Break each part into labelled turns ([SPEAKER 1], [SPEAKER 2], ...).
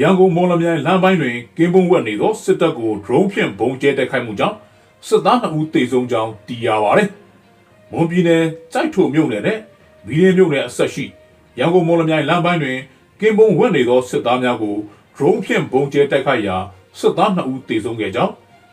[SPEAKER 1] ရန်ကုန်မော်လမြိုင်လမ်းပိုင်းတွင်ကင်းပုံဝက်နေသောစစ်တပ်ကို drone ဖြင့်ဘုံကျဲတိုက်ခိုက်မှုကြောင့် စစ်သား2ဦးသေဆုံးကြောင်းသိရပါဗျ။မွန်ပြည်နယ်ကြိုက်ထုံမြို့နယ်နဲ့မီးရင်းမြို့နယ်အဆက်ရှိရန်ကုန်မော်လမြိုင်လမ်းပိုင်းတွင်ကင်းပုံဝက်နေသောစစ်သားများကို drone ဖြင့်ဘုံကျဲတိုက်ခိုက်ရာစစ်သား2ဦးသေဆုံးခဲ့ကြောင်း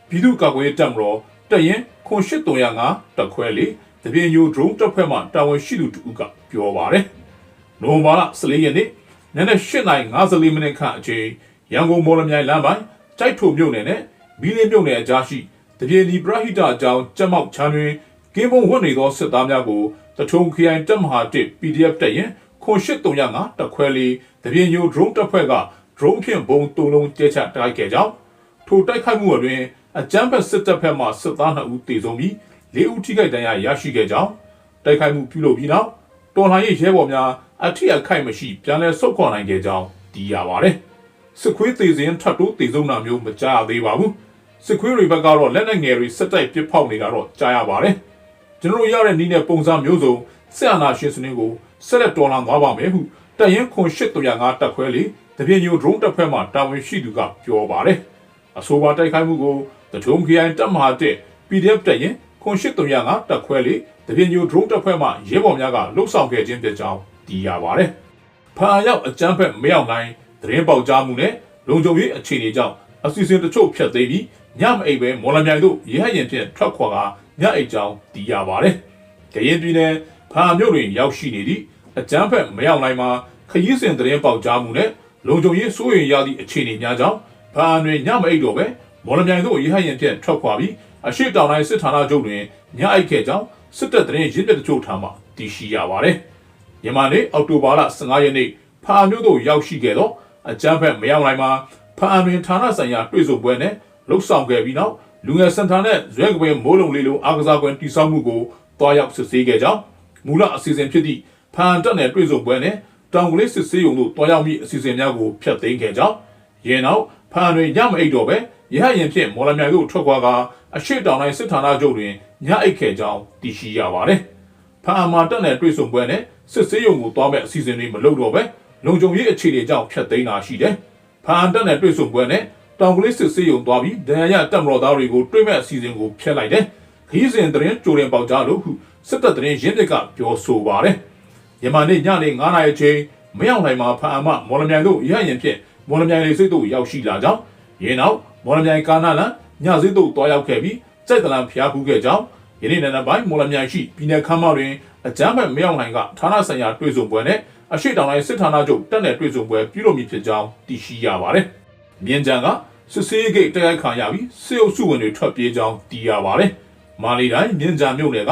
[SPEAKER 1] ပြည်သူ့ကာကွယ်ရေးတပ်မတော်တပ်ရင်ခွန်8305တပ်ခွဲလေးတပြင်းညို drone တပ်ဖွဲ့မှတာဝန်ရှိသူတဦးကပြောပါဗျ။နိုဝင်ဘာလ14ရက်နေ့နံနက်8:54မိနစ်ခန့်အချိန်ရန်ကုန်မော်လမြိုင်လမ်းပိုင်းတိုက်ထုံမြို့နယ်နဲ့မီးလင်းမြို့နယ်အကြားရှိ တပြေလီပရဟိတအကြောင်းကြက်မောက်ချမ်းတွင်ကင်းပုံဝတ်နေသောစစ်သားများကိုတထုံခရိုင်တပ်မဟာ1 PDF တပ်ရင်ခွန်8305တပ်ခွဲလေးတပြေညို drone တပ်ဖွဲ့က drone ဖြင့်ဘုံတုံလုံးကျဲချတိုက်ခဲ့ကြောင်းထိုတိုက်ခိုက်မှုအတွင်အကြမ်းဖက်စစ်တပ်ဖက်မှစစ်သား2ဦးသေဆုံးပြီး4ဦးထိခိုက်ဒဏ်ရာရရှိခဲ့ကြောင်းတိုက်ခိုက်မှုပြုလုပ်ပြီးနောက်တော်လှန်ရေးရဲဘော်များအထက်အခိုက်မရှိပြန်လည်ဆုတ်ခွာနိုင်ခဲ့ကြောင်းသိရပါတယ်။စစ်ခွေးသေးစဉ်ထပ်တိုးသေးဆုံးတာမျိုးမကြားရသေးပါဘူး။ စစ်ခွေးတွေဘက်ကတော့လက်နက်ငယ်တွေစက်တိုက်ပစ်ဖောက်နေတာတော့ကြားရပါတယ်။ကျွန်တော်တို့ရတဲ့နီးနဲ့ပုံစံမျိုးစုံဆက်အာနာရှင်စနစ်ကိုဆက်လက်တော်လှန်သွားပါမယ်ဟုတရင်ခွန်8305တပ်ခွဲလေးတပြင်းညို drone တပ်ဖွဲ့မှတာဝန်ရှိသူကပြောပါတယ်။အဆိုပါတိုက်ခိုက်မှုကိုတထုံခရိုင်တပ်မဟာ1 PDF တပ်ရင်ခွန်8305တပ်ခွဲလေးတပြင်းညို drone တပ်ဖွဲ့မှရဲဘော်များကလှုပ်ဆောင်ခဲ့ခြင်းဖြစ်ကြောင်းသိရပါတယ်။ဖာရောက်အကြမ်းဖက်မရောက်နိုင်သတင်းပေါက်ကြားမှုနဲ့လုံခြုံရေးအခြေအနေကြောင့်အစီအစဉ်တချို့ဖြတ်သိမ်းပြီး ညမအိပ်ပဲမော်လမြိုင်တို့ရဟရင်ဖြင့်ထွက်ခွာကညအိပ်ကြောင်းသိရပါတယ်။ကရင်ပြည်နယ်ဖာမြို့တွင်ရောက်ရှိနေသည့်အကြမ်းဖက်မရောက်နိုင်မှာခရီးစဉ်သတင်းပေါက်ကြားမှုနဲ့လုံခြုံရေးစိုးရိမ်ရသည့်အခြေအနေများကြောင့်ဖာတွင်ညမအိပ်တော့ပဲမော်လမြိုင်တို့ရဟရင်ဖြင့်ထွက်ခွာပြီးအရှိတောင်တိုင်းစစ်ဌာနချုပ်တွင်ညအိပ်ခဲ့ကြောင်းစစ်တပ်သတင်းရင်းမြစ်တချို့ထံမှသိရှိရပါတယ်။မြန်မာနေ့အောက်တိုဘာလ15ရက်နေ့ဖာမြို့သို့ရောက်ရှိခဲ့သောအကြမ်းဖက်မရောက်နိုင်မှာဖာတွင်ဌာနဆိုင်ရာတွေ့ဆုံပွဲနဲ့ လှုပ်ဆောင်ခဲ့ပြီးနောက်လူငယ်စင်တာနဲ့ဇွဲကပင်မိုးလုံလေးလုံးအားကစားကွင်းတိစောက်မှုကိုတွားရောက်စစ်ဆေးခဲ့ကြောင်းမူလအစီအစဉ်ဖြစ်သည့်ဖာတက်နယ်တွေ့ဆုံပွဲနဲ့တောင်ကလေးစစ်ဆေးရုံတို့တွားရောက်မိအစီအစဉ်များကိုဖျက်သိမ်းခဲ့ကြောင်းရင်းနောက်ဖာတွင်ညမအိတ်တော့ပဲရဟရင်ဖြင့်မော်လမြိုင်တို့ထွက်ခွာကအရှိတောင်တိုင်းစစ်ဌာနချုပ်တွင်ညအိတ်ခဲ့ကြောင်းသိရှိရပါတယ်။ဖာအမာတက်နယ်တွေ့ဆုံပွဲနဲ့စစ်ဆေးရုံကိုသွားမဲ့အစီအစဉ်တွေမလုပ်တော့ပဲလုံခြုံရေးအခြေအနေကြောင့်ဖျက်သိမ်းတာရှိတယ်။ဖာအတက်နယ်တွေ့ဆုံပွဲနဲ့ တောင်ကလေးစစ်ဆေးရုံသွားပြီးဒဏ်ရာရတက်မတော်သားတွေကိုတွေ့မဲ့အစီအစဉ်ကိုဖျက်လိုက်တယ်။ခရီးစဉ်သတင်းကြိုတင်ပေါက်ကြားလို့ဟုစစ်တပ်သတင်းရင်းမြစ်ကပြောဆိုပါတယ်။ယမန်နေ့ညနေ9:00နာရီချိန်မရောက်နိုင်မှာဖာအမမော်လမြိုင်တို့ရဟရင်ဖြင့်မော်လမြိုင်လေစိတ်တို့ရောက်ရှိလာကြောင်းရင်းနောက်မော်လမြိုင်ကာနာလန်ညစိတ်တို့တွားရောက်ခဲ့ပြီးစက်တလန်ဖျားဖူးခဲ့ကြောင်းယနေ့နေ့ပိုင်းမော်လမြိုင်ရှိပြည်내ခမ်းမတွင်အကြမ်းဖက်မရောက်နိုင်ကဌာနဆိုင်ရာတွေ့ဆုံပွဲနဲ့အရှိတောင်တိုင်းစစ်ဌာနချုပ်တက်နယ်တွေ့ဆုံပွဲပြုလုပ်မည်ဖြစ်ကြောင်းသိရှိရပါတယ်။ မြင်းကြံကစစ်စေးဂိတ်တိုက်ခိုက်ခံရပြီးစစ်အုပ်စုဝင်တွေထွက်ပြေးကြောင်းသိရပါတယ်။မာလီတိုင်းမြင်းကြံမြို့နယ်က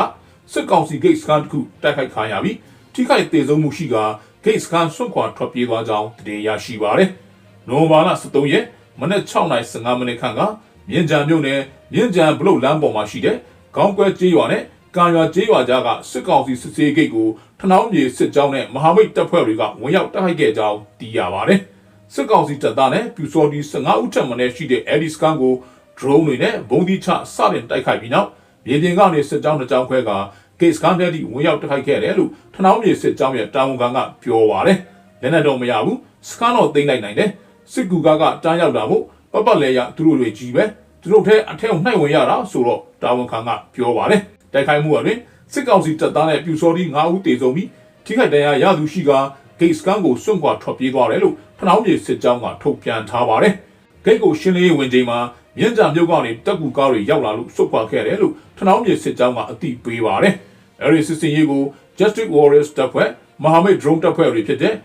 [SPEAKER 1] စစ်ကောင်စီဂိတ်စကန်တစ်ခုတိုက်ခိုက်ခံရပြီးထိခိုက်ဒေဆုံးမှုရှိကဂိတ်စကန်ဆွန့်ခွာထွက်ပြေးသွားကြောင်းတင်ရရှိပါတယ်။နိုဝင်ဘာလ23ရက်မနက်6:15မိနစ်ခန့်ကမြင်းကြံမြို့နယ်မြင်းကြံဘလုတ်လမ်းပေါ်မှာရှိတဲ့ခေါင်းကွဲကျေးရွာနဲ့ကံရွာကျေးရွာကြားကစစ်ကောင်စီစစ်ဆေးဂိတ်ကိုထနောင်းမြေစစ်ကြောင်းနဲ့မဟာမိတ်တပ်ဖွဲ့တွေကဝင်ရောက်တိုက်ခိုက်ခဲ့ကြောင်းသိရပါတယ်။ စစ်ကောင်စီတပ်သားနဲ့ပြူစော်ဒီ15ဦးထက်မနည်းရှိတဲ့အဲဒီစကန်ကို drone တွေနဲ့ဘုံဒီချစတင်တိုက်ခိုက်ပြီးနောက်မြေပြင်ကနေစစ်ကြောင်းတစ်ကြောင်းခွဲကဂိတ်စကန်တဲ့ဒီဝင်ရောက်တိုက်ခိုက်ခဲ့တယ်လို့ထနောင်းမြေစစ်ကြောင်းရဲ့တာဝန်ခံကပြောပါတယ်။လက်နက်တော့မရဘူးစကန်တော့သိမ်းလိုက်နိုင်တယ်။စစ်ကူကကတားရောက်တာမို့ပပလဲရသူတို့တွေကြီးပဲသူတို့ထဲအထက်ကိုနှိုက်ဝင်ရတာဆိုတော့တာဝန်ခံကပြောပါတယ်။တိုက်ခိုက်မှုအတွင်းစစ်ကောင်စီတပ်သားနဲ့ပြူစော်ဒီ9ဦးတေဆုံးပြီးထိခိုက်ဒဏ်ရာရသူရှိက ဂိတ်စကန်ကိုစွန့်ခွာထွက်ပြေးသွားတယ်လို့ထနောင်းမြေစစ်ကြောင်းကထုတ်ပြန်ထားပါတယ်။ဂိတ်ကိုရှင်းလင်းရေးဝင်ချိန်မှာမြင်းကြံမြို့ကနေတက်ကူကားတွေရောက်လာလို့စွတ်ခွာခဲ့တယ်လို့ထနောင်းမြေစစ်ကြောင်းကအသိပေးပါတယ်။အဲဒီစစ်စင်ရေးကို Justice Warriors တပ်ဖွဲ့မဟာမိတ် drone တပ်ဖွဲ့တွေဖြစ်တဲ့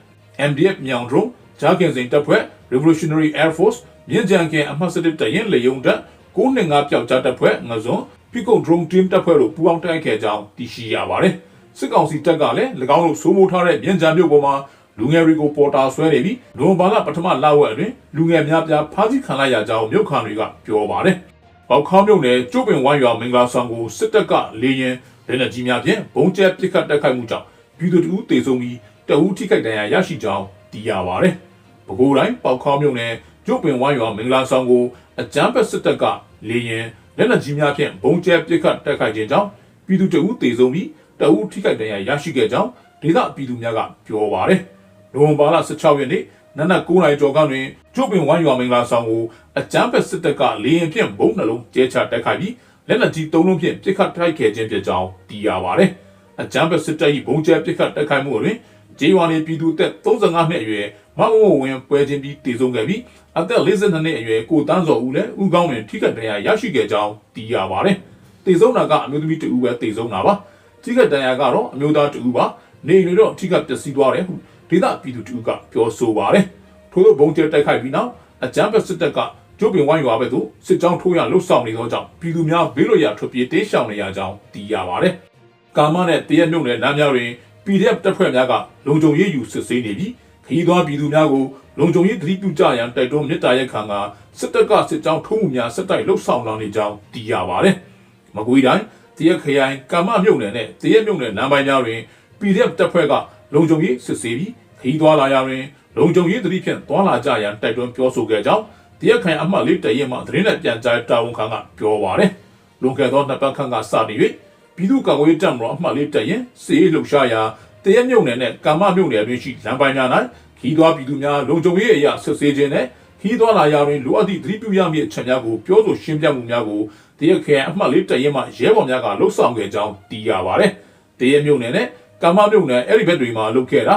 [SPEAKER 1] MDF မြောင် drone ဂျာကင်စိန်တပ်ဖွဲ့ Revolutionary Air Force မြင်းကြံကင်အမှတ်စစ်တရင်လေယုံတပ်925ပျောက်ကြားတပ်ဖွဲ့ငစွန်းပြကုတ် drone team တပ်ဖွဲ့တို့ပူးပေါင်းတိုက်ခဲ့ကြောင်းသိရှိရပါတယ်။ စစ်ကောင်စီတပ်ကလည်း၎င်းတို့စိုးမိုးထားတဲ့မြင်းကြံမြို့ပေါ်မှာလူငယ်တွေကိုပေါ်တာဆွဲနေပြီးနိုဝင်ဘာလပထမလဝက်အတွင်းလူငယ်များပြားဖမ်းဆီးခံလိုက်ရကြောင်းမြို့ခံတွေကပြောပါတယ်။ပေါက်ခေါင်းမြုပ်နယ်ကျိုးပင်ဝိုင်းရွာမင်္ဂလာဆောင်ကိုစစ်တပ်ကလေရင်လက်နက်ကြီးများဖြင့်ဘုံကျဲပစ်ခတ်တိုက်ခိုက်မှုကြောင့်ပြည်သူတို့တေဆုံးပြီးတအူးထိခိုက်ဒဏ်ရာရရှိကြောင်းသိရပါတယ်။ပဲခူးတိုင်းပေါက်ခေါင်းမြုပ်နယ်ကျိုးပင်ဝိုင်းရွာမင်္ဂလာဆောင်ကိုအကြမ်းဖက်စစ်တပ်ကလေရင်လက်နက်ကြီးများဖြင့်ဘုံကျဲပစ်ခတ်တိုက်ခိုက်ခြင်းကြောင့်ပြည်သူတအူးတေဆုံးပြီး တအူးထိခိုက်ဒဏ်ရာရရှိခဲ့ကြောင်းဒေသပြည်သူများကပြောပါတယ်။နိုဝင်ဘာလ16ရက်နေ့နနက်9:00နာရီကျော်ကတွင်ကျုပ်ပင်ဝိုင်းရွာမင်္ဂလာဆောင်ကိုအကြမ်းဖက်စစ်တပ်ကလေရင်ဖြင့်ဘုံနှလုံးကျဲချတိုက်ခိုက်ပြီးလက်နက်ကြီး၃လုံးဖြင့်ပစ်ခတ်တိုက်ခိုက်ခြင်းဖြစ်ကြောင်းသိရပါတယ်။အကြမ်းဖက်စစ်တပ်၏ဘုံကျဲပစ်ခတ်တိုက်ခိုက်မှုတွင်ဂျေဝါနေပြည်သူအသက်35နှစ်အရွယ်မမဝဝင်ပွဲချင်းပြီးတည်ဆုံးခဲ့ပြီးအသက်52နှစ်အရွယ်ကိုတန်းစော်ဦးလည်းဥကောင်းတွင်ထိခိုက်ဒဏ်ရာရရှိခဲ့ကြောင်းသိရပါတယ်။တည်ဆုံးတာကအမျိုးသမီးတဦးပဲတည်ဆုံးတာပါ။ ထိခိုက်ဒဏ်ရာကတော့အမျိုးသားတဦးပါ။နေတွေတော့ထိခိုက်ပျက်စီးသွားတယ်ဟုဒေသပြည်သူတဦးကပြောဆိုပါတယ်။ထို့သောဘုံကျဲတိုက်ခိုက်ပြီးနောက်အကြမ်းဖက်စစ်တပ်ကကျုပ်ပင်ဝိုင်းရွာဘက်သို့စစ်ကြောင်းထိုးရလှုပ်ဆောင်နေသောကြောင့်ပြည်သူများဘေးလွတ်ရာထွက်ပြေးတေးရှောင်နေရကြောင်းသိရပါတယ်။ကာမနဲ့တရက်မြုပ်နယ်လမ်းများတွင် PDF တပ်ဖွဲ့များကလုံခြုံရေးယူစစ်ဆေးနေပြီးခရီးသွားပြည်သူများကိုလုံခြုံရေးသတိပြုကြရန်တိုက်တွန်းမြစ်တာရက်ခံကစစ်တပ်ကစစ်ကြောင်းထိုးမှုများစစ်တိုက်လှုပ်ဆောင်လာနေကြောင်းသိရပါတယ်။မကွေးတိုင်း တရက်ခရိုင်ကာမမြုပ်နယ်နဲ့တရက်မြုပ်နယ်လမ်းပိုင်းများတွင် PDF တပ်ဖွဲ့ကလုံခြုံရေးစစ်ဆေးပြီးခရီးသွားလာရာတွင်လုံခြုံရေးသတိဖြင့်သွာလာကြရန်တိုက်တွန်းပြောဆိုခဲ့ကြောင်းတရက်ခိုင်အမှတ်လေးတရက်မှသတင်းနဲ့ပြန်ကြားတာဝန်ခံကပြောပါတယ်။လွန်ခဲ့သောနှစ်ပတ်ခန့်ကစတင်၍ပြည်သူ့ကာကွယ်ရေးတပ်မတော်အမှတ်လေးတရင်စီးလှုပ်ရှားရာတရက်မြုံနယ်နဲ့ကာမမြုံနယ်တွင်ရှိလမ်းပိုင်းများ၌ခီးသွွားပြည်သူများလုံခြုံရေးအရာဆွဆေးခြင်းနဲ့ခီးသွွားလာရာတွင်လိုအပ်သည့်သတိပြုရမည့်အချက်များကိုပြောဆိုရှင်းပြမှုများကို တရက်ခရိုင်အမှတ်လေးတရင်မှရဲဘော်များကလှုပ်ဆောင်ခဲ့ကြောင်းသိရပါတယ်။တရက်မြုံနယ်နဲ့ကာမမြုံနယ်အဲ့ဒီဘက်တွေမှာလှုပ်ခဲ့တာ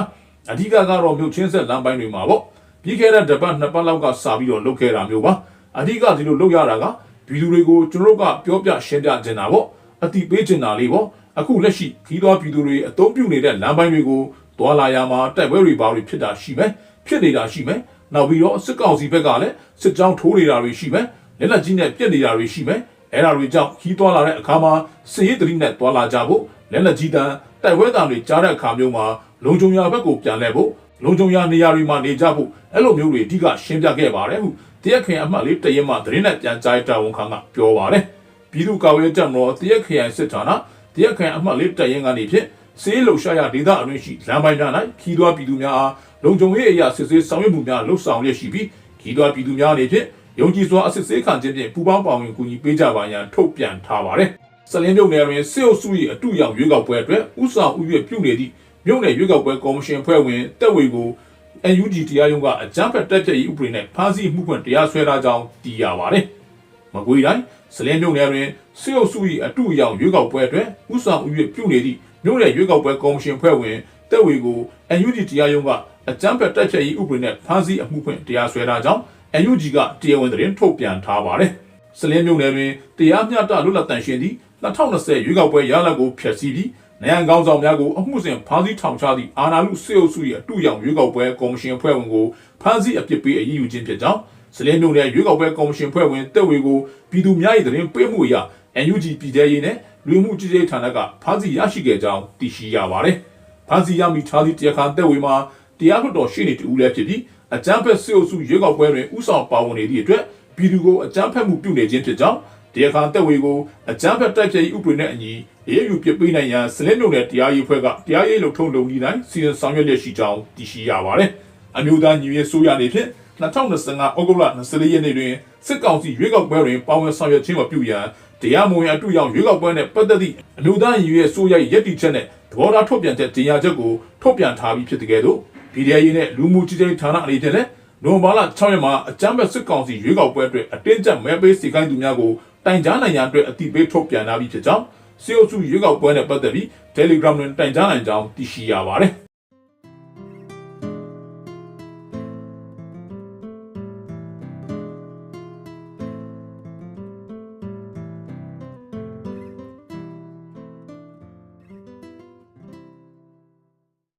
[SPEAKER 1] အဓိကကတော့မြို့ချင်းဆက်လမ်းပိုင်းတွေမှာပေါ့ပြီးခဲ့တဲ့တပတ်နှစ်ပတ်လောက်ကစာပြီးတော့လှုပ်ခဲ့တာမျိုးပါအဓိကဒီလိုလှုပ်ရတာကဗီဒီယိုတွေကိုကျွန်တော်တို့ကပြောပြရှင်းပြချင်တာပေါ့အတိပေးချင်တာလေးပေါ့အခုလက်ရှိခီးသွားပြည်သူတွေအသုံးပြုနေတဲ့လမ်းပိုင်းတွေကိုသွာလာရမှာတိုက်ပွဲတွေပါတွေဖြစ်တာရှိမယ်ဖြစ်နေတာရှိမယ်နောက်ပြီးတော့စစ်ကောင်စီဘက်ကလည်းစစ်ကြောင်းထိုးနေတာတွေရှိမယ်လက်လက်ကြီးနဲ့ပြက်နေတာတွေရှိမယ် အဲ့ဒါတွေကြောင့်ခီးသွားလာတဲ့အခါမှာစစ်ရေးတတိနဲ့သွာလာကြဖို့လက်လက်ကြီးတန်းတိုက်ပွဲတံတွေကြားတဲ့အခါမျိုးမှာလုံခြုံရာဘက်ကိုပြန်လဲဖို့လုံခြုံရာနေရာတွေမှာနေကြဖို့အဲ့လိုမျိုးတွေအဓိကရှင်းပြခဲ့ပါတယ်ဟုတရက်ခင်အမှတ်လေးတရက်မှသတင်းနဲ့ပြန်ကြားတာဝန်ခံကပြောပါတယ်ပြည်သူ့ကာကွယ်ရေးတပ်မတော်တရက်ခရိုင်စစ်ဌာနတရက်ခရိုင်အမှတ်လေးတရက်ကနေဖြင့်စေးလှုပ်ရှားရဒေသအတွင်းရှိလမ်းပိုင်းများ၌ခီးသွွားပြည်သူများအားလုံခြုံရေးအရာစစ်ဆေးဆောင်ရွက်မှုများလှုပ်ဆောင်ရရှိပြီးခီးသွွားပြည်သူများအနေဖြင့် ယုံကြည်စွာအစစ်ဆေးခံခြင်းဖြင့်ပူးပေါင်းပါဝင်ကူညီပေးကြပါရန်ထုတ်ပြန်ထားပါတယ်စလင်းမြုပ်နယ်တွင်စစ်အုပ်စု၏အတူရောင်ရွေးကောက်ပွဲအတွက်ဥဆောင်ဥရွက်ပြုနေသည့်မြို့နယ်ရွေးကောက်ပွဲကော်မရှင်ဖွဲ့ဝင်တက်ဝေကို NUG တရားရုံးကအကြမ်းဖက်တက်ဖြတ်ရေးဥပဒေနဲ့ဖမ်းဆီးမှုဖွင့်တရားစွဲထားကြောင်းသိရပါတယ်။မကွေးတိုင်းစလင်းမြို့နယ်တွင်စစ်အုပ်စု၏အတူအယောင်ရွေးကောက်ပွဲအတွက်ဥဆောင်ဥရွက်ပြုနေသည့်မြို့နယ်ရွေးကောက်ပွဲကော်မရှင်ဖွဲ့ဝင်တက်ဝေကို NUG တရားရုံးကအကြမ်းဖက်တက်ဖြတ်ရေးဥပဒေနဲ့ဖမ်းဆီးအမှုဖွင့်တရားစွဲထားကြောင်း NUG ကတရားဝင်သတင်းထုတ်ပြန်ထားပါတယ်။စလင်းမြို့နယ်တွင်တရားမျှတလွတ်လပ်တန်ရှင်သည့်2020ရွေးကောက်ပွဲရလဒ်ကိုဖျက်ဆီးပြီးနိုင်ငံကောင်းဆောင်များကိုအမှုစဉ်ဖမ်းဆီးထောင်ချသည့်အာဏာလုစစ်အုပ်စု၏အတူရောင်ရွေးကောက်ပွဲကော်မရှင်အဖွဲ့ဝင်ကိုဖမ်းဆီးအပြစ်ပေးအရေးယူခြင်းဖြစ်ကြောင်းစလင်းမြို့နယ်ရွေးကောက်ပွဲကော်မရှင်ဖွဲ့ဝင်တက်ဝေကိုပြည်သူများ၏သတင်းပေးမှုအရ NUG ပြည်ထရေးနဲ့လူမှုကြီးကြီးဌာနကဖမ်းဆီးရရှိခဲ့ကြောင်းသိရှိရပါတယ်။ဖမ်းဆီးရမိထားသည့်တရားခံတက်ဝေမှာတရားလွှတ်တော်ရှေ့နေတူလည်းဖြစ်ပြီး အကြမ်းဖက်စစ်အုပ်စုရွေးကောက်ပွဲတွင်ဥဆောင်ပါဝင်နေသည့်အတွက်ပြည်သူကိုအကြမ်းဖက်မှုပြုနေခြင်းဖြစ်ကြောင်းတရားခံတက်ဝေကိုအကြမ်းဖက်တိုက်ဖြတ်ရေးဥပဒေနဲ့အညီရေးယူပြပေးနိုင်ရန်စလင်းမြို့နယ်တရားရေးဖွဲ့ကတရားရေးလုံထုံးလုံနည်းတိုင်းစီစဉ်ဆောင်ရွက်လျက်ရှိကြောင်းသိရှိရပါတယ်။အမျိုးသားညီညွတ်ရေးဆိုရနေဖြင့်2025ဩဂုတ်လ24ရက်နေ့တွင်စစ်ကောင်စီရွေးကောက်ပွဲတွင်ပါဝင်ဆောင်ရွက်ခြင်းမပြုရန်တရားမဝင်အတူရောက်ရွေးကောက်ပွဲနဲ့ပတ်သက်သည့်အမျိုးသားညီညွတ်ရေးဆိုရရဲ့ရည်တည်ချက်နဲ့သဘောထားထုတ်ပြန်ချက်တင်ရချက်ကိုထုတ်ပြန်ထားပြီးဖြစ်တဲ့ကဲ့သို့ PDF ရေးနဲ့လူမှုကြီးကြီးဌာနအနေဖြင့်လည်းနိုဝင်ဘာလ6ရက်မှာအကြမ်းဖက်စစ်ကောင်စီရွေးကောက်ပွဲအတွက်အတင်းကျပ်မဲပေးစီကိုင်းသူများကိုတိုင်ကြားနိုင်ရန်အတွက်အတိပေးထုတ်ပြန်ထားပြီးဖြစ်ကြောင်းစီအိုစုရွေးကောက်ပွဲနဲ့ပတ်သက်ပြီး Telegram တွင်တိုင်ကြားနိုင်ကြောင်းသိရှိရပါတယ်။